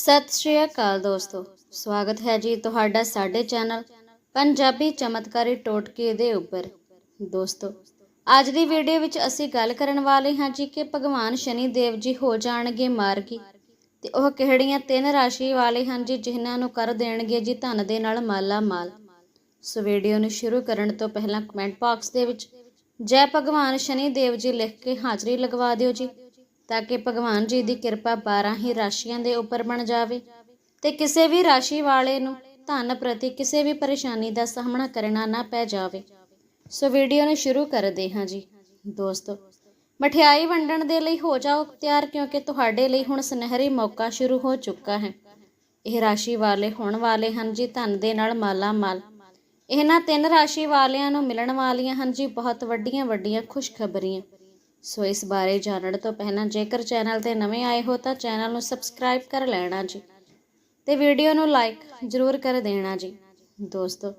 ਸਤਿ ਸ਼੍ਰੀ ਅਕਾਲ ਦੋਸਤੋ। ਸਵਾਗਤ ਹੈ ਜੀ ਤੁਹਾਡਾ ਸਾਡੇ ਚੈਨਲ ਪੰਜਾਬੀ ਚਮਤਕਾਰੀ ਟੋਟਕੇ ਦੇ ਉੱਪਰ। ਦੋਸਤੋ, ਅੱਜ ਦੀ ਵੀਡੀਓ ਵਿੱਚ ਅਸੀਂ ਗੱਲ ਕਰਨ ਵਾਲੇ ਹਾਂ ਜੀ ਕਿ ਭਗਵਾਨ ਸ਼ਨੀ ਦੇਵ ਜੀ ਹੋ ਜਾਣਗੇ ਮਾਰਗੀ। ਤੇ ਉਹ ਕਿਹੜੀਆਂ ਤਿੰਨ ਰਾਸ਼ੀ ਵਾਲੇ ਹਨ ਜੀ ਜਿਨ੍ਹਾਂ ਨੂੰ ਕਰ ਦੇਣਗੇ ਜੀ ਧਨ ਦੇ ਨਾਲ ਮਾਲਾ ਮਾਲ ਸੋ ਵੀਡੀਓ ਨੂੰ ਸ਼ੁਰੂ ਕਰਨ ਤੋਂ ਪਹਿਲਾਂ ਕਮੈਂਟ ਬਾਕਸ ਦੇ ਵਿੱਚ ਜੈ ਭਗਵਾਨ ਸ਼ਨੀ ਦੇਵ ਜੀ ਲਿਖ ਕੇ ਹਾਜ਼ਰੀ ਲਗਵਾ ਦਿਓ ਜੀ। ਤਾਂ ਕਿ ਭਗਵਾਨ ਜੀ ਦੀ ਕਿਰਪਾ 12 ਹੀ ਰਾਸ਼ੀਆਂ ਦੇ ਉੱਪਰ ਬਣ ਜਾਵੇ ਤੇ ਕਿਸੇ ਵੀ ਰਾਸ਼ੀ ਵਾਲੇ ਨੂੰ ਧਨ ਪ੍ਰਤੀ ਕਿਸੇ ਵੀ ਪਰੇਸ਼ਾਨੀ ਦਾ ਸਾਹਮਣਾ ਕਰਨਾ ਨਾ ਪੈ ਜਾਵੇ। ਸੋ ਵੀਡੀਓ ਨੂੰ ਸ਼ੁਰੂ ਕਰਦੇ ਹਾਂ ਜੀ। ਦੋਸਤੋ, ਮਠਿਆਈ ਵੰਡਣ ਦੇ ਲਈ ਹੋ ਜਾਓ ਤਿਆਰ ਕਿਉਂਕਿ ਤੁਹਾਡੇ ਲਈ ਹੁਣ ਸੁਨਹਿਰੀ ਮੌਕਾ ਸ਼ੁਰੂ ਹੋ ਚੁੱਕਾ ਹੈ। ਇਹ ਰਾਸ਼ੀ ਵਾਲੇ ਹੋਣ ਵਾਲੇ ਹਨ ਜੀ ਧਨ ਦੇ ਨਾਲ ਮਾਲਾ ਮਾਲ ਇਹਨਾਂ ਤਿੰਨ ਰਾਸ਼ੀ ਵਾਲਿਆਂ ਨੂੰ ਮਿਲਣ ਵਾਲੀਆਂ ਹਨ ਜੀ ਬਹੁਤ ਵੱਡੀਆਂ ਵੱਡੀਆਂ ਖੁਸ਼ਖਬਰੀਆਂ। ਸੋ ਇਸ ਬਾਰੇ ਜਾਣਨ ਤੋਂ ਪਹਿਲਾਂ ਜੇਕਰ ਚੈਨਲ ਤੇ ਨਵੇਂ ਆਏ ਹੋ ਤਾਂ ਚੈਨਲ ਨੂੰ ਸਬਸਕ੍ਰਾਈਬ ਕਰ ਲੈਣਾ ਜੀ ਤੇ ਵੀਡੀਓ ਨੂੰ ਲਾਈਕ ਜ਼ਰੂਰ ਕਰ ਦੇਣਾ ਜੀ। ਦੋਸਤੋ,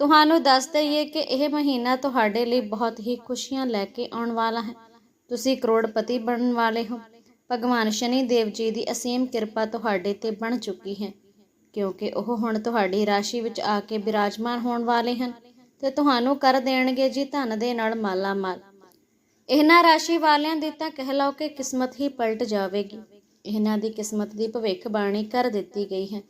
ਤੁਹਾਨੂੰ ਦੱਸ ਦਈਏ ਕਿ ਇਹ ਮਹੀਨਾ ਤੁਹਾਡੇ ਲਈ ਬਹੁਤ ਹੀ ਖੁਸ਼ੀਆਂ ਲੈ ਕੇ ਆਉਣ ਵਾਲਾ ਹੈ। ਤੁਸੀਂ ਕਰੋੜਪਤੀ ਬਣਨ ਵਾਲੇ ਹੋ। ਭਗਵਾਨ ਸ਼ਨੀ ਦੇਵ ਜੀ ਦੀ ਅਸੀਮ ਕਿਰਪਾ ਤੁਹਾਡੇ ਤੇ ਬਣ ਚੁੱਕੀ ਹੈ, ਕਿਉਂਕਿ ਉਹ ਹੁਣ ਤੁਹਾਡੀ ਰਾਸ਼ੀ ਵਿੱਚ ਆ ਕੇ ਬਿਰਾਜਮਾਨ ਹੋਣ ਵਾਲੇ ਹਨ ਤੇ ਤੁਹਾਨੂੰ ਕਰ ਦੇਣਗੇ ਜੀ ਧਨ ਦੇ ਨਾਲ ਮਾਲਾ ਮਾਲ ਇਹਨਾਂ ਰਾਸ਼ੀ ਵਾਲਿਆਂ ਦੀ ਤਾਂ ਕਹਿ ਲਓ ਕਿ ਕਿਸਮਤ ਹੀ ਪਲਟ ਜਾਵੇਗੀ। ਇਹਨਾਂ ਦੀ ਕਿਸਮਤ ਦੀ ਭਵਿੱਖਬਾਣੀ ਕਰ ਦਿੱਤੀ ਗਈ ਹੈ।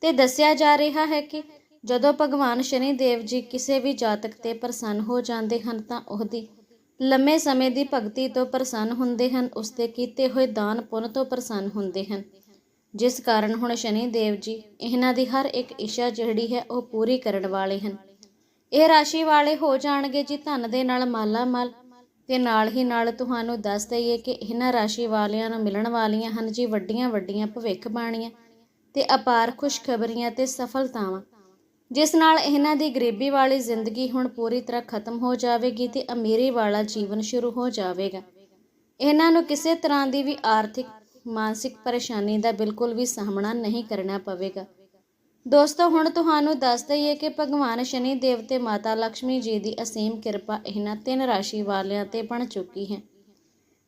ਤੇ ਦੱਸਿਆ ਜਾ ਰਿਹਾ ਹੈ ਕਿ ਜਦੋਂ ਭਗਵਾਨ ਸ਼ਨੀ ਦੇਵ ਜੀ ਕਿਸੇ ਵੀ ਜਾਤਕ ਤੇ ਪ੍ਰਸੰਨ ਹੋ ਜਾਂਦੇ ਹਨ ਤਾਂ ਉਹਦੀ ਲੰਮੇ ਸਮੇਂ ਦੀ ਭਗਤੀ ਤੋਂ ਪ੍ਰਸੰਨ ਹੁੰਦੇ ਹਨ, ਉਸ ਦੇ ਕੀਤੇ ਹੋਏ ਦਾਨ ਪੁੰਨ ਤੋਂ ਪ੍ਰਸੰਨ ਹੁੰਦੇ ਹਨ। ਜਿਸ ਕਾਰਨ ਹੁਣ ਸ਼ਨੀ ਦੇਵ ਜੀ ਇਹਨਾਂ ਦੀ ਹਰ ਇੱਕ ਇੱਛਾ ਜਿਹੜੀ ਹੈ ਉਹ ਪੂਰੀ ਕਰਨ ਵਾਲੇ ਹਨ। ਇਹ ਰਾਸ਼ੀ ਵਾਲੇ ਹੋ ਜਾਣਗੇ ਜੀ ਧਨ ਦੇ ਨਾਲ ਮਾਲਾ ਮਾਲ ਤੇ ਨਾਲ ਹੀ ਨਾਲ ਤੁਹਾਨੂੰ ਦੱਸ ਦਈਏ ਕਿ ਇਹਨਾਂ ਰਾਸ਼ੀ ਵਾਲਿਆਂ ਨੂੰ ਮਿਲਣ ਵਾਲੀਆਂ ਹਨ ਜੀ ਵੱਡੀਆਂ ਵੱਡੀਆਂ ਭਵਿੱਖਬਾਣੀਆਂ ਤੇ ਅਪਾਰ ਖੁਸ਼ਖਬਰੀਆਂ ਤੇ ਸਫਲਤਾਵਾਂ। ਜਿਸ ਨਾਲ ਇਹਨਾਂ ਦੀ ਗਰੀਬੀ ਵਾਲੀ ਜ਼ਿੰਦਗੀ ਹੁਣ ਪੂਰੀ ਤਰ੍ਹਾਂ ਖਤਮ ਹੋ ਜਾਵੇਗੀ ਤੇ ਅਮੀਰੀ ਵਾਲਾ ਜੀਵਨ ਸ਼ੁਰੂ ਹੋ ਜਾਵੇਗਾ। ਇਹਨਾਂ ਨੂੰ ਕਿਸੇ ਤਰ੍ਹਾਂ ਦੀ ਵੀ ਆਰਥਿਕ, ਮਾਨਸਿਕ ਪਰੇਸ਼ਾਨੀ ਦਾ ਬਿਲਕੁਲ ਵੀ ਸਾਹਮਣਾ ਨਹੀਂ ਕਰਨਾ ਪਵੇਗਾ। ਦੋਸਤੋ, ਹੁਣ ਤੁਹਾਨੂੰ ਦੱਸ ਦਈਏ ਕਿ ਭਗਵਾਨ ਸ਼ਨੀ ਦੇਵ ਤੇ ਮਾਤਾ ਲక్ష్ਮੀ ਜੀ ਦੀ ਅਸੀਮ ਕਿਰਪਾ ਇਹਨਾਂ ਤਿੰਨ ਰਾਸ਼ੀ ਵਾਲਿਆਂ ਤੇ ਬਣ ਚੁੱਕੀ ਹੈ।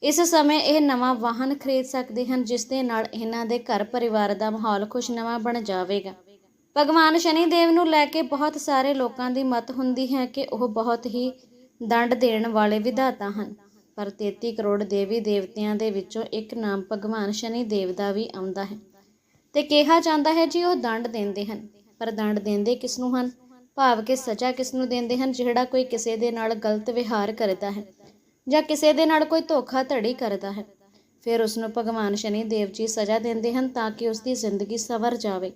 ਇਸ ਸਮੇਂ ਇਹ ਨਵਾਂ ਵਾਹਨ ਖਰੀਦ ਸਕਦੇ ਹਨ, ਜਿਸ ਦੇ ਨਾਲ ਇਹਨਾਂ ਦੇ ਘਰ ਪਰਿਵਾਰ ਦਾ ਮਾਹੌਲ ਖੁਸ਼ਨਵਾ ਬਣ ਜਾਵੇਗਾ। ਭਗਵਾਨ ਸ਼ਨੀ ਦੇਵ ਨੂੰ ਲੈ ਕੇ ਬਹੁਤ ਸਾਰੇ ਲੋਕਾਂ ਦੀ ਮਤ ਹੁੰਦੀ ਹੈ ਕਿ ਉਹ ਬਹੁਤ ਹੀ ਦੰਡ ਦੇਣ ਵਾਲੇ ਵਿਧਾਤਾ ਹਨ। ਪਰ 33 ਕਰੋੜ ਦੇਵੀ ਦੇਵਤਿਆਂ ਦੇ ਵਿੱਚੋਂ ਇੱਕ ਨਾਮ ਭਗਵਾਨ ਸ਼ਨੀ ਦੇਵ ਦਾ ਵੀ ਆਉਂਦਾ ਹੈ। ਤੇ ਕਿਹਾ ਜਾਂਦਾ ਹੈ ਜੀ ਉਹ ਦੰਡ ਦਿੰਦੇ ਹਨ, ਪਰ ਦੰਡ ਦਿੰਦੇ ਕਿਸ ਨੂੰ ਹਨ? ਭਾਵ ਕਿ ਸਜ਼ਾ ਕਿਸ ਨੂੰ ਦਿੰਦੇ ਹਨ ਜਿਹੜਾ ਕੋਈ ਕਿਸੇ ਦੇ ਨਾਲ ਗਲਤ ਵਿਹਾਰ ਕਰਦਾ ਹੈ ਜਾਂ ਕਿਸੇ ਦੇ ਨਾਲ ਕੋਈ ਧੋਖਾ ਧੜੀ ਕਰਦਾ ਹੈ? ਫਿਰ ਉਸ ਨੂੰ ਭਗਵਾਨ ਸ਼ਨੀ ਦੇਵ ਜੀ ਸਜ਼ਾ ਦਿੰਦੇ ਹਨ ਤਾਂ ਕਿ ਉਸ ਦੀ ਜ਼ਿੰਦਗੀ ਸਵਰ ਜਾਵੇ।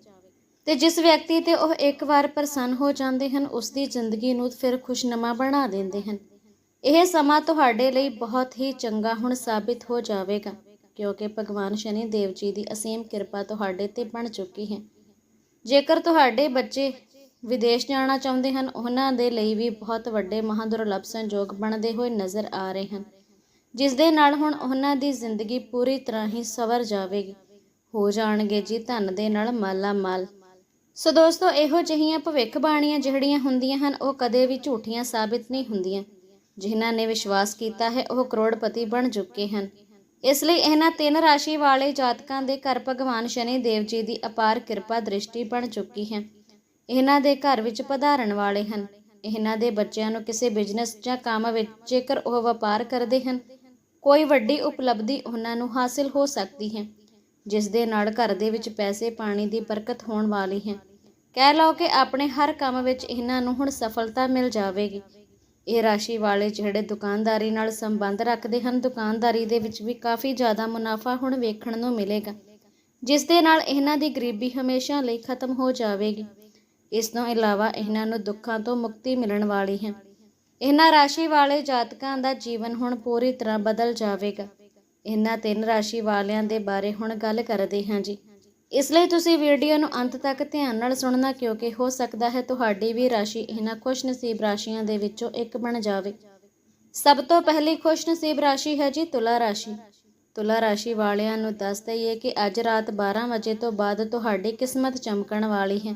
ਤੇ ਜਿਸ ਵਿਅਕਤੀ ਤੇ ਉਹ ਇੱਕ ਵਾਰ ਪ੍ਰਸੰਨ ਹੋ ਜਾਂਦੇ ਹਨ ਉਸ ਦੀ ਜ਼ਿੰਦਗੀ ਨੂੰ ਫਿਰ ਖੁਸ਼ਨਮਾ ਬਣਾ ਦਿੰਦੇ ਹਨ। ਇਹ ਸਮਾਂ ਤੁਹਾਡੇ ਲਈ ਬਹੁਤ ਹੀ ਚੰਗਾ ਹੁਣ ਸਾਬਿਤ ਹੋ ਜਾਵੇਗਾ। ਕਿਉਂਕਿ ਭਗਵਾਨ ਸ਼ਨੀ ਦੇਵ ਜੀ ਦੀ ਅਸੀਮ ਕਿਰਪਾ ਤੁਹਾਡੇ ਤੇ ਬਣ ਚੁੱਕੀ ਹੈ। ਜੇਕਰ ਤੁਹਾਡੇ ਬੱਚੇ ਵਿਦੇਸ਼ ਜਾਣਾ ਚਾਹੁੰਦੇ ਹਨ, ਉਹਨਾਂ ਦੇ ਲਈ ਵੀ ਬਹੁਤ ਵੱਡੇ ਮਹਾਦੁਰਲਭ ਸੰਜੋਗ ਬਣਦੇ ਹੋਏ ਨਜ਼ਰ ਆ ਰਹੇ ਹਨ। ਜਿਸ ਦੇ ਨਾਲ ਹੁਣ ਉਹਨਾਂ ਦੀ ਜ਼ਿੰਦਗੀ ਪੂਰੀ ਤਰ੍ਹਾਂ ਹੀ ਸਵਰ ਜਾਵੇਗੀ। ਹੋ ਜਾਣਗੇ ਜੀ ਧਨ ਦੇ ਨਾਲ ਮਾਲਾ ਮਾਲ। ਸੋ ਦੋਸਤੋ, ਇਹੋ ਜਿਹੀਆਂ ਭਵਿੱਖਬਾਣੀਆਂ ਜਿਹੜੀਆਂ ਹੁੰਦੀਆਂ ਹਨ, ਉਹ ਕਦੇ ਵੀ ਝੂਠੀਆਂ ਸਾਬਿਤ ਨਹੀਂ ਹੁੰਦੀਆਂ। ਜਿਨ੍ਹਾਂ ਨੇ ਵਿਸ਼ਵਾਸ ਕੀਤਾ ਹੈ, ਉਹ ਕਰੋੜਪਤੀ ਬਣ ਚੁੱਕੇ ਹਨ। ਇਸ ਲਈ ਇਹਨਾਂ ਤਿੰਨ ਰਾਸ਼ੀ ਵਾਲੇ ਜਾਤਕਾਂ ਦੇ ਘਰ ਭਗਵਾਨ ਸ਼ਨੀ ਦੇਵ ਜੀ ਦੀ ਅਪਾਰ ਕਿਰਪਾ ਦ੍ਰਿਸ਼ਟੀ ਬਣ ਚੁੱਕੀ ਹੈ। ਇਹਨਾਂ ਦੇ ਘਰ ਵਿੱਚ ਪਧਾਰਨ ਵਾਲੇ ਹਨ। ਇਹਨਾਂ ਦੇ ਬੱਚਿਆਂ ਨੂੰ ਕਿਸੇ ਬਿਜ਼ਨਸ ਜਾਂ ਕੰਮ ਵਿੱਚ ਜੇਕਰ ਉਹ ਵਪਾਰ ਕਰਦੇ ਹਨ, ਕੋਈ ਵੱਡੀ ਉਪਲਬਧੀ ਉਹਨਾਂ ਨੂੰ ਹਾਸਿਲ ਹੋ ਸਕਦੀ ਹੈ, ਜਿਸ ਦੇ ਨਾਲ ਘਰ ਦੇ ਵਿੱਚ ਪੈਸੇ ਪਾਣੀ ਦੀ ਬਰਕਤ ਹੋਣ ਵਾਲੀ ਹੈ। ਕਹਿ ਲਓ ਕਿ ਆਪਣੇ ਹਰ ਕੰਮ ਵਿੱਚ ਇਹਨਾਂ ਨੂੰ ਹੁਣ ਸਫਲਤਾ ਮਿਲ ਜਾਵੇਗੀ। ਇਹ ਰਾਸ਼ੀ ਵਾਲੇ ਜਿਹੜੇ ਦੁਕਾਨਦਾਰੀ ਨਾਲ ਸੰਬੰਧ ਰੱਖਦੇ ਹਨ, ਦੁਕਾਨਦਾਰੀ ਦੇ ਵਿੱਚ ਵੀ ਕਾਫੀ ਜ਼ਿਆਦਾ ਮੁਨਾਫਾ ਹੁਣ ਵੇਖਣ ਨੂੰ ਮਿਲੇਗਾ, ਜਿਸ ਦੇ ਨਾਲ ਇਹਨਾਂ ਦੀ ਗਰੀਬੀ ਹਮੇਸ਼ਾ ਲਈ ਖਤਮ ਹੋ ਜਾਵੇਗੀ। ਇਸ ਤੋਂ ਇਲਾਵਾ ਇਹਨਾਂ ਨੂੰ ਦੁੱਖਾਂ ਤੋਂ ਮੁਕਤੀ ਮਿਲਣ ਵਾਲੀ ਹੈ। ਇਹਨਾਂ ਰਾਸ਼ੀ ਵਾਲੇ ਜਾਤਕਾਂ ਦਾ ਜੀਵਨ ਹੁਣ ਪੂਰੀ ਤਰ੍ਹਾਂ ਬਦਲ ਜਾਵੇਗਾ। ਇਹਨਾਂ ਤਿੰਨ ਰਾਸ਼ੀ ਵਾਲਿਆਂ ਦੇ ਬਾਰੇ ਹੁਣ ਗੱਲ ਕਰਦੇ ਹਾਂ ਜੀ। ਇਸ ਲਈ ਤੁਸੀਂ ਵੀਡੀਓ ਨੂੰ ਅੰਤ ਤੱਕ ਧਿਆਨ ਨਾਲ ਸੁਣਨਾ ਕਿਉਂਕਿ ਹੋ ਸਕਦਾ ਹੈ ਤੁਹਾਡੀ ਵੀ ਰਾਸ਼ੀ ਇਹਨਾਂ ਖੁਸ਼ਨਸੀਬ ਰਾਸ਼ੀਆਂ ਦੇ ਵਿੱਚੋਂ ਇੱਕ ਬਣ ਜਾਵੇ। ਸਭ ਤੋਂ ਪਹਿਲੀ ਖੁਸ਼ਨਸੀਬ ਰਾਸ਼ੀ ਹੈ ਜੀ ਤੁਲਾ ਰਾਸ਼ੀ। ਤੁਲਾ ਰਾਸ਼ੀ ਵਾਲਿਆਂ ਨੂੰ ਦੱਸ ਦਈਏ ਕਿ ਅੱਜ ਰਾਤ 12 ਵਜੇ ਤੋਂ ਬਾਅਦ ਤੁਹਾਡੀ ਕਿਸਮਤ ਚਮਕਣ ਵਾਲੀ ਹੈ।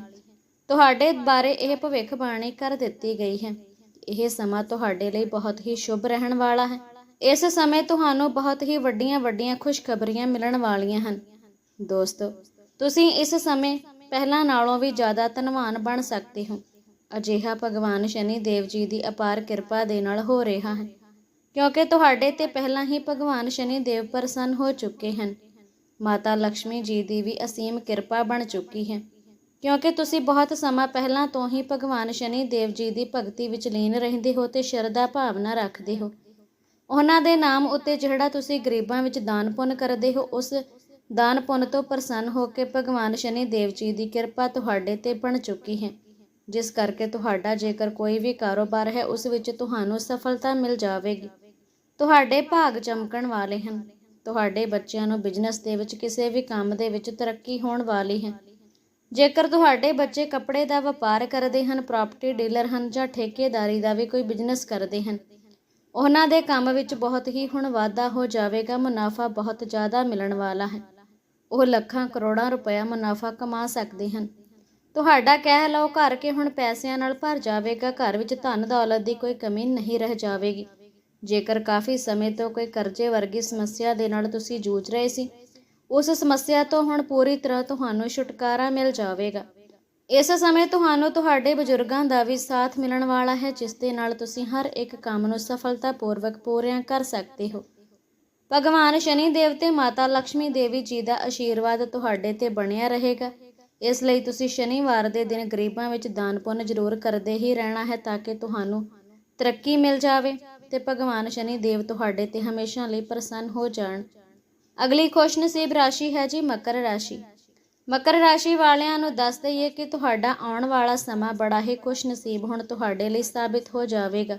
ਤੁਹਾਡੇ ਬਾਰੇ ਇਹ ਭਵਿੱਖਬਾਣੀ ਕਰ ਦਿੱਤੀ ਗਈ ਹੈ। ਇਹ ਸਮਾਂ ਤੁਹਾਡੇ ਲਈ ਬਹੁਤ ਹੀ ਸ਼ੁਭ ਰਹਿਣ ਵਾਲਾ ਹੈ। ਇਸ ਸਮੇਂ ਤੁਹਾਨੂੰ ਬਹੁਤ ਹੀ ਵੱਡੀਆਂ ਵੱਡੀਆਂ ਖੁਸ਼ਖਬਰੀਆਂ ਮਿਲਣ ਵਾਲੀਆਂ ਹਨ। ਦੋਸਤੋ ਤੁਸੀਂ ਇਸ ਸਮੇਂ ਪਹਿਲਾਂ ਨਾਲੋਂ ਵੀ ਜ਼ਿਆਦਾ ਧਨਵਾਨ ਬਣ ਸਕਦੇ ਹੋ। ਅਜਿਹਾ ਭਗਵਾਨ ਸ਼ਨੀ ਦੇਵ ਜੀ ਦੀ ਅਪਾਰ ਕਿਰਪਾ ਦੇ ਨਾਲ ਹੋ ਰਿਹਾ ਹੈ, ਕਿਉਂਕਿ ਤੁਹਾਡੇ ਤੇ ਪਹਿਲਾਂ ਹੀ ਭਗਵਾਨ ਸ਼ਨੀ ਦੇਵ ਪ੍ਰਸੰਨ ਹੋ ਚੁੱਕੇ ਹਨ। ਮਾਤਾ ਲక్ష్ਮੀ ਜੀ ਦੀ ਵੀ ਅਸੀਮ ਕਿਰਪਾ ਬਣ ਚੁੱਕੀ ਹੈ, ਕਿਉਂਕਿ ਤੁਸੀਂ ਬਹੁਤ ਸਮਾਂ ਪਹਿਲਾਂ ਤੋਂ ਹੀ ਭਗਵਾਨ ਸ਼ਨੀ ਦੇਵ ਜੀ ਦੀ ਭਗਤੀ ਵਿੱਚ ਲੀਨ ਰਹਿੰਦੇ ਹੋ ਤੇ ਸ਼ਰਧਾ ਭਾਵਨਾ ਰੱਖਦੇ ਹੋ। ਉਹਨਾਂ ਦੇ ਨਾਮ ਉੱਤੇ ਜਿਹੜਾ ਤੁਸੀਂ ਗਰੀਬਾਂ ਵਿੱਚ ਦਾਨ ਪੁੰਨ ਕਰਦੇ ਹੋ, ਉਸ ਦਾਨ ਪੁੰਨ ਤੋਂ ਪ੍ਰਸੰਨ ਹੋ ਕੇ ਭਗਵਾਨ ਸ਼ਨੀ ਦੇਵ ਜੀ ਦੀ ਕਿਰਪਾ ਤੁਹਾਡੇ ਤੇ ਬਣ ਚੁੱਕੀ ਹੈ। ਜਿਸ ਕਰਕੇ ਤੁਹਾਡਾ ਜੇਕਰ ਕੋਈ ਵੀ ਕਾਰੋਬਾਰ ਹੈ, ਉਸ ਵਿੱਚ ਤੁਹਾਨੂੰ ਸਫਲਤਾ ਮਿਲ ਜਾਵੇਗੀ। ਤੁਹਾਡੇ ਭਾਗ ਚਮਕਣ ਵਾਲੇ ਹਨ। ਤੁਹਾਡੇ ਬੱਚਿਆਂ ਨੂੰ ਬਿਜ਼ਨਸ ਦੇ ਵਿੱਚ, ਕਿਸੇ ਵੀ ਕੰਮ ਦੇ ਵਿੱਚ ਤਰੱਕੀ ਹੋਣ ਵਾਲੀ ਹੈ। ਜੇਕਰ ਤੁਹਾਡੇ ਬੱਚੇ ਕੱਪੜੇ ਦਾ ਵਪਾਰ ਕਰਦੇ ਹਨ ਪ੍ਰਾਪਰਟੀ ਡੀਲਰ ਹਨ ਜਾਂ ਠੇਕੇਦਾਰੀ ਦਾ ਵੀ ਕੋਈ ਬਿਜ਼ਨਸ ਕਰਦੇ ਹਨ, ਉਹਨਾਂ ਦੇ ਕੰਮ ਵਿੱਚ ਬਹੁਤ ਹੀ ਹੁਣ ਵਾਧਾ ਹੋ ਜਾਵੇਗਾ, ਮੁਨਾਫਾ ਬਹੁਤ ਜ਼ਿਆਦਾ ਮਿਲਣ ਵਾਲਾ ਹੈ। ਉਹ ਲੱਖਾਂ ਕਰੋੜਾਂ ਰੁਪਇਆ ਮੁਨਾਫਾ ਕਮਾ ਸਕਦੇ ਹਨ। ਤੁਹਾਡਾ ਕਹਿ ਲਓ ਘਰ ਕੇ ਹੁਣ ਪੈਸਿਆਂ ਨਾਲ ਭਰ ਜਾਵੇਗਾ, ਘਰ ਵਿੱਚ ਧਨ ਦੌਲਤ ਦੀ ਕੋਈ ਕਮੀ ਨਹੀਂ ਰਹਿ ਜਾਵੇਗੀ। ਜੇਕਰ ਕਾਫੀ ਸਮੇਂ ਤੋਂ ਕੋਈ ਕਰਜ਼ੇ ਵਰਗੀ ਸਮੱਸਿਆ ਦੇ ਨਾਲ ਤੁਸੀਂ ਜੂਝ ਰਹੇ ਸੀ, ਉਸ ਸਮੱਸਿਆ ਤੋਂ ਹੁਣ ਪੂਰੀ ਤਰ੍ਹਾਂ ਤੁਹਾਨੂੰ ਛੁਟਕਾਰਾ ਮਿਲ ਜਾਵੇਗਾ। ਇਸ ਸਮੇਂ ਤੁਹਾਨੂੰ ਤੁਹਾਡੇ ਬਜ਼ੁਰਗਾਂ ਦਾ ਵੀ ਸਾਥ ਮਿਲਣ ਵਾਲਾ ਹੈ, ਜਿਸ ਦੇ ਨਾਲ ਤੁਸੀਂ ਹਰ ਇੱਕ ਕੰਮ ਨੂੰ ਸਫਲਤਾਪੂਰਵਕ ਪੂਰਿਆਂ ਕਰ ਸਕਦੇ ਹੋ। ਭਗਵਾਨ ਸ਼ਨੀ ਦੇਵ ਤੇ ਮਾਤਾ ਲక్ష్ਮੀ ਦੇਵੀ ਜੀ ਦਾ ਆਸ਼ੀਰਵਾਦ ਤੁਹਾਡੇ ਤੇ ਬਣਿਆ ਰਹੇਗਾ। ਇਸ ਲਈ ਤੁਸੀਂ ਸ਼ਨੀਵਾਰ ਦੇ ਦਿਨ ਗਰੀਬਾਂ ਵਿੱਚ ਦਾਨ ਪੁੰਨ ਜ਼ਰੂਰ ਕਰਦੇ ਹੀ ਰਹਿਣਾ ਹੈ ਤਾਂ ਕਿ ਤੁਹਾਨੂੰ ਤਰੱਕੀ ਮਿਲ ਜਾਵੇ ਤੇ ਭਗਵਾਨ ਸ਼ਨੀ ਦੇਵ ਤੁਹਾਡੇ ਤੇ ਹਮੇਸ਼ਾ ਲਈ ਪ੍ਰਸੰਨ ਹੋ ਜਾਣ। ਅਗਲੀ ਖੁਸ਼ਨਸੀਬ ਰਾਸ਼ੀ ਹੈ ਜੀ ਮਕਰ ਰਾਸ਼ੀ। ਮਕਰ ਰਾਸ਼ੀ ਵਾਲਿਆਂ ਨੂੰ ਦੱਸ ਦਈਏ ਕਿ ਤੁਹਾਡਾ ਆਉਣ ਵਾਲਾ ਸਮਾਂ ਬੜਾ ਹੀ ਖੁਸ਼ਨਸੀਬ ਹੁਣ ਤੁਹਾਡੇ ਲਈ ਸਾਬਿਤ ਹੋ ਜਾਵੇਗਾ।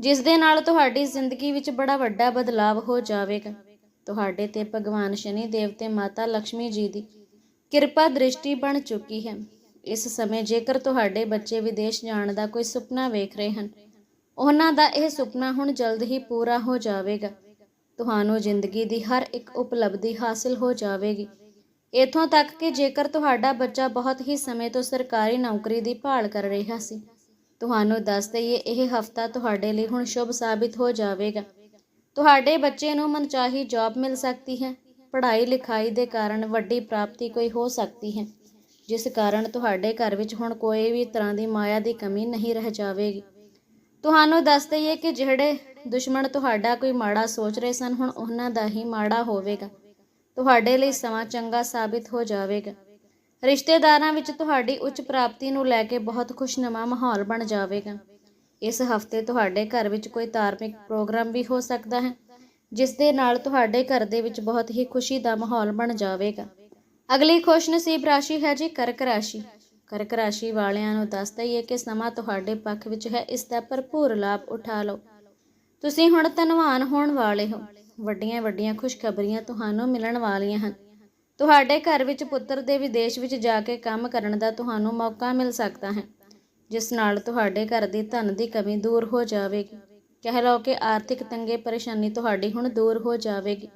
ਜਿਸ ਦੇ ਨਾਲ ਤੁਹਾਡੀ ਜ਼ਿੰਦਗੀ ਵਿੱਚ ਬੜਾ ਵੱਡਾ ਬਦਲਾਅ ਹੋ ਜਾਵੇਗਾ। ਤੁਹਾਡੇ ਤੇ ਭਗਵਾਨ ਸ਼ਨੀ ਦੇਵ ਤੇ ਮਾਤਾ ਲక్ష్ਮੀ ਜੀ ਦੀ ਕਿਰਪਾ ਦ੍ਰਿਸ਼ਟੀ ਬਣ ਚੁੱਕੀ ਹੈ। ਇਸ ਸਮੇਂ ਜੇਕਰ ਤੁਹਾਡੇ ਬੱਚੇ ਵਿਦੇਸ਼ ਜਾਣ ਦਾ ਕੋਈ ਸੁਪਨਾ ਵੇਖ ਰਹੇ ਹਨ, ਉਹਨਾਂ ਦਾ ਇਹ ਸੁਪਨਾ ਹੁਣ ਜਲਦ ਹੀ ਪੂਰਾ ਹੋ ਜਾਵੇਗਾ। ਤੁਹਾਨੂੰ ਜ਼ਿੰਦਗੀ ਦੀ ਹਰ ਇੱਕ ਉਪਲਬਧੀ ਹਾਸਲ ਹੋ ਜਾਵੇਗੀ। ਇਥੋਂ ਤੱਕ ਕਿ ਜੇਕਰ ਤੁਹਾਡਾ ਬੱਚਾ ਬਹੁਤ ਹੀ ਸਮੇਂ ਤੋਂ ਸਰਕਾਰੀ ਨੌਕਰੀ ਦੀ ਭਾਲ ਕਰ ਰਿਹਾ ਸੀ ਤੁਹਾਨੂੰ ਦੱਸ ਦਈਏ, ਇਹ ਹਫਤਾ ਤੁਹਾਡੇ ਲਈ ਹੁਣ ਸ਼ੁਭ ਸਾਬਿਤ ਹੋ ਜਾਵੇਗਾ। ਤੁਹਾਡੇ ਬੱਚੇ ਨੂੰ ਮਨਚਾਹੀ ਜੌਬ ਮਿਲ ਸਕਦੀ ਹੈ। ਪੜ੍ਹਾਈ ਲਿਖਾਈ ਦੇ ਕਾਰਨ ਵੱਡੀ ਪ੍ਰਾਪਤੀ ਕੋਈ ਹੋ ਸਕਦੀ ਹੈ, ਜਿਸ ਕਾਰਨ ਤੁਹਾਡੇ ਘਰ ਵਿੱਚ ਹੁਣ ਕੋਈ ਵੀ ਤਰ੍ਹਾਂ ਦੀ ਮਾਇਆ ਦੀ ਕਮੀ ਨਹੀਂ ਰਹਿ ਜਾਵੇਗੀ। ਤੁਹਾਨੂੰ ਦੱਸ ਦਈਏ ਕਿ ਜਿਹੜੇ ਦੁਸ਼ਮਣ ਤੁਹਾਡਾ ਕੋਈ ਮਾੜਾ ਸੋਚ ਰਹੇ ਸਨ, ਹੁਣ ਉਹਨਾਂ ਦਾ ਹੀ ਮਾੜਾ ਹੋਵੇਗਾ। ਤੁਹਾਡੇ ਲਈ ਸਮਾਂ ਚੰਗਾ ਸਾਬਿਤ ਹੋ ਜਾਵੇਗਾ। ਰਿਸ਼ਤੇਦਾਰਾਂ ਵਿੱਚ ਤੁਹਾਡੀ ਉੱਚ ਪ੍ਰਾਪਤੀ ਨੂੰ ਲੈ ਕੇ ਬਹੁਤ ਖੁਸ਼ਨੁਮਾ ਮਾਹੌਲ ਬਣ ਜਾਵੇਗਾ। ਇਸ ਹਫ਼ਤੇ ਤੁਹਾਡੇ ਘਰ ਵਿੱਚ ਕੋਈ ਧਾਰਮਿਕ ਪ੍ਰੋਗਰਾਮ ਵੀ ਹੋ ਸਕਦਾ ਹੈ, ਜਿਸ ਦੇ ਨਾਲ ਤੁਹਾਡੇ ਘਰ ਦੇ ਵਿੱਚ ਬਹੁਤ ਹੀ ਖੁਸ਼ੀ ਦਾ ਮਾਹੌਲ ਬਣ ਜਾਵੇਗਾ। ਅਗਲੀ ਖੁਸ਼ਨਸੀਬ ਰਾਸ਼ੀ ਹੈ ਜੀ ਕਰਕ ਰਾਸ਼ੀ। ਕਰਕ ਰਾਸ਼ੀ ਵਾਲਿਆਂ ਨੂੰ ਦੱਸ ਦਈਏ ਕਿ ਸਮਾਂ ਤੁਹਾਡੇ ਪੱਖ ਵਿੱਚ ਹੈ, ਇਸ ਦਾ ਭਰਪੂਰ ਲਾਭ ਉਠਾ ਲਓ। ਤੁਸੀਂ ਹੁਣ ਧਨਵਾਨ ਹੋਣ ਵਾਲੇ ਹੋ। ਵੱਡੀਆਂ ਵੱਡੀਆਂ ਖੁਸ਼ਖਬਰੀਆਂ ਤੁਹਾਨੂੰ ਮਿਲਣ ਵਾਲੀਆਂ ਹਨ। ਤੁਹਾਡੇ ਘਰ ਵਿੱਚ ਪੁੱਤਰ ਦੇ ਵਿਦੇਸ਼ ਵਿੱਚ ਜਾ ਕੇ ਕੰਮ ਕਰਨ ਦਾ ਤੁਹਾਨੂੰ ਮੌਕਾ ਮਿਲ ਸਕਦਾ ਹੈ, ਜਿਸ ਨਾਲ ਤੁਹਾਡੇ ਘਰ ਦੀ ਧਨ ਦੀ ਕਮੀ ਦੂਰ ਹੋ ਜਾਵੇਗੀ। ਕਹਿ ਲਓ ਕਿ ਆਰਥਿਕ ਤੰਗੇ ਪਰੇਸ਼ਾਨੀ ਤੁਹਾਡੀ ਹੁਣ ਦੂਰ ਹੋ ਜਾਵੇਗੀ।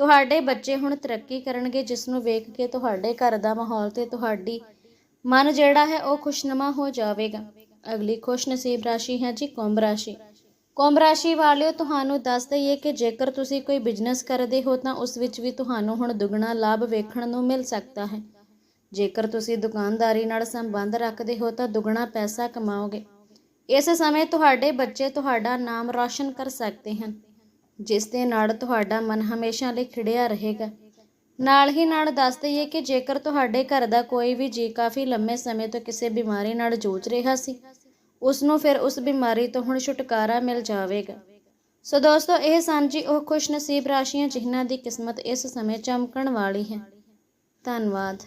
ਤੁਹਾਡੇ ਬੱਚੇ ਹੁਣ ਤਰੱਕੀ ਕਰਨਗੇ, ਜਿਸ ਨੂੰ ਵੇਖ ਕੇ ਤੁਹਾਡੇ ਘਰ ਦਾ ਮਾਹੌਲ ਤੇ ਤੁਹਾਡੀ ਮਨ ਜਿਹੜਾ ਹੈ ਉਹ ਖੁਸ਼ਨਮਾ ਹੋ ਜਾਵੇਗਾ। ਅਗਲੀ ਖੁਸ਼ਨਸੀਬ ਰਾਸ਼ੀ ਹੈ ਜੀ ਕੁੰਭ ਰਾਸ਼ੀ। ਕੁੰਭ ਰਾਸ਼ੀ ਵਾਲਿਓ, ਤੁਹਾਨੂੰ ਦੱਸ ਦਈਏ ਕਿ ਜੇਕਰ ਤੁਸੀਂ ਕੋਈ ਬਿਜ਼ਨਸ ਕਰਦੇ ਹੋ, ਤਾਂ ਉਸ ਵਿੱਚ ਵੀ ਤੁਹਾਨੂੰ ਹੁਣ ਦੁੱਗਣਾ ਲਾਭ ਵੇਖਣ ਨੂੰ ਮਿਲ ਸਕਦਾ ਹੈ। ਜੇਕਰ ਤੁਸੀਂ ਦੁਕਾਨਦਾਰੀ ਨਾਲ ਸੰਬੰਧ ਰੱਖਦੇ ਹੋ, ਤਾਂ ਦੁੱਗਣਾ ਪੈਸਾ ਕਮਾਓਗੇ। ਇਸ ਸਮੇਂ ਤੁਹਾਡੇ ਬੱਚੇ ਤੁਹਾਡਾ ਨਾਮ ਰੌਸ਼ਨ ਕਰ ਸਕਦੇ ਹਨ, ਜਿਸ ਦੇ ਨਾਲ ਤੁਹਾਡਾ ਮਨ ਹਮੇਸ਼ਾ ਲਈ ਖਿੜਿਆ ਰਹੇਗਾ। ਨਾਲ ਹੀ ਨਾਲ ਦੱਸ ਦਈਏ ਕਿ ਜੇਕਰ ਤੁਹਾਡੇ ਘਰ ਦਾ ਕੋਈ ਵੀ ਜੀ ਕਾਫੀ ਲੰਮੇ ਸਮੇਂ ਤੋਂ ਕਿਸੇ ਬਿਮਾਰੀ ਨਾਲ ਜੂਝ ਰਿਹਾ ਸੀ ਉਸ ਨੂੰ ਫਿਰ ਉਸ ਬਿਮਾਰੀ ਤੋਂ ਹੁਣ ਛੁਟਕਾਰਾ ਮਿਲ ਜਾਵੇਗਾ। ਸੋ ਦੋਸਤੋ, ਇਹ ਸਾਂਝੀ ਜੀ ਉਹ ਖੁਸ਼ਨਸੀਬ ਰਾਸ਼ੀਆਂ ਜਿਨ੍ਹਾਂ ਦੀ ਕਿਸਮਤ ਇਸ ਸਮੇਂ ਚਮਕਣ ਵਾਲੀ ਹੈ। ਧੰਨਵਾਦ।